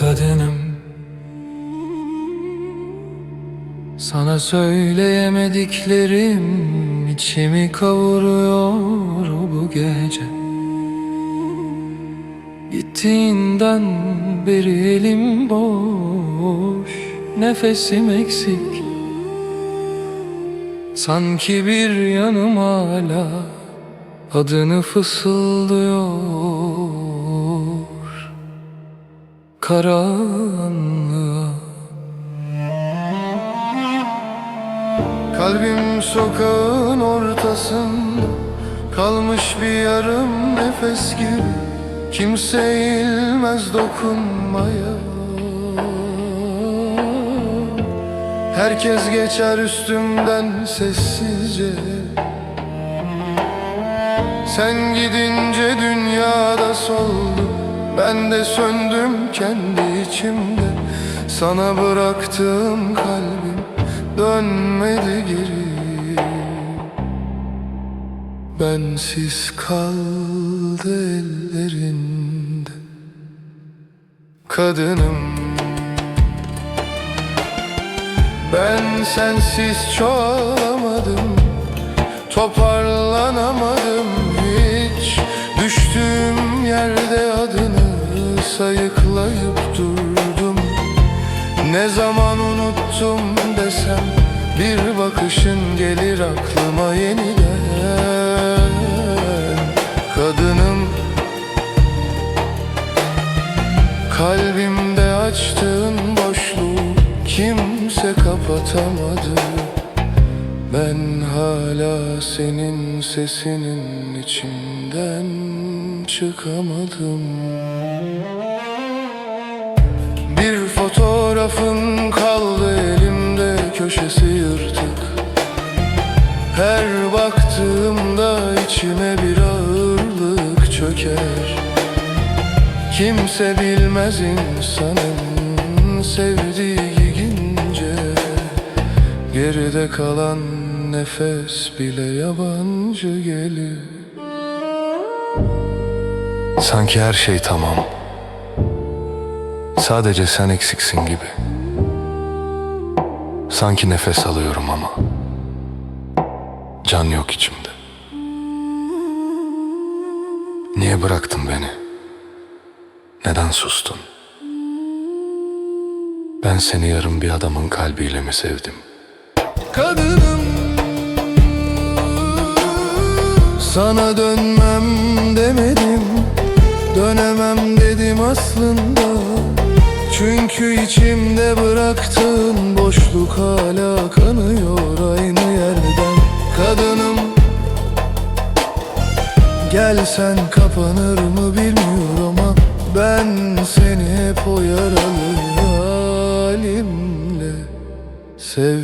kadınım. Sana söyleyemediklerim içimi kavuruyor bu gece. Gittiğinden beri elim boş Nefesim eksik. Sanki bir yanım hala Adını fısıldıyor Karanlığa. Kalbim sokağın ortasında Kalmış bir yarım nefes gibi. Kimse eğilmez dokunmaya. Herkes geçer üstümden sessizce. Sen gidince dünyada soldu Ben de söndüm kendi içimde. Sana bıraktığım kalbim dönmedi geri. Bensiz kaldı ellerinde Kadınım. Ben sensiz çoğalamadım Toparlanamadım. Hiç Düştüğüm yerde adını sayıklayıp durdum. Ne zaman unuttum desem Bir bakışın gelir aklıma yeniden. Kadınım Kalbimde açtığın boşluğu kimse kapatamadı. Ben hala senin sesinin içinden çıkamadım fotoğrafın kaldı elimde köşesi yırtık Her baktığımda içime bir ağırlık çöker. Kimse bilmez insanın sevdiği gince Geride kalan nefes bile yabancı gelir. Sanki her şey tamam Sadece sen eksiksin gibi Sanki nefes alıyorum ama Can yok içimde Niye bıraktın beni? Neden sustun? Ben seni yarım bir adamın kalbiyle mi sevdim? Kadınım Sana dönmem demedim Dönemem dedim aslında Çünkü içimde bıraktığın boşluk hala kanıyor aynı yerden. Kadınım Gelsen kapanır mı bilmiyorum ama Ben seni hep o yaralı halimle sev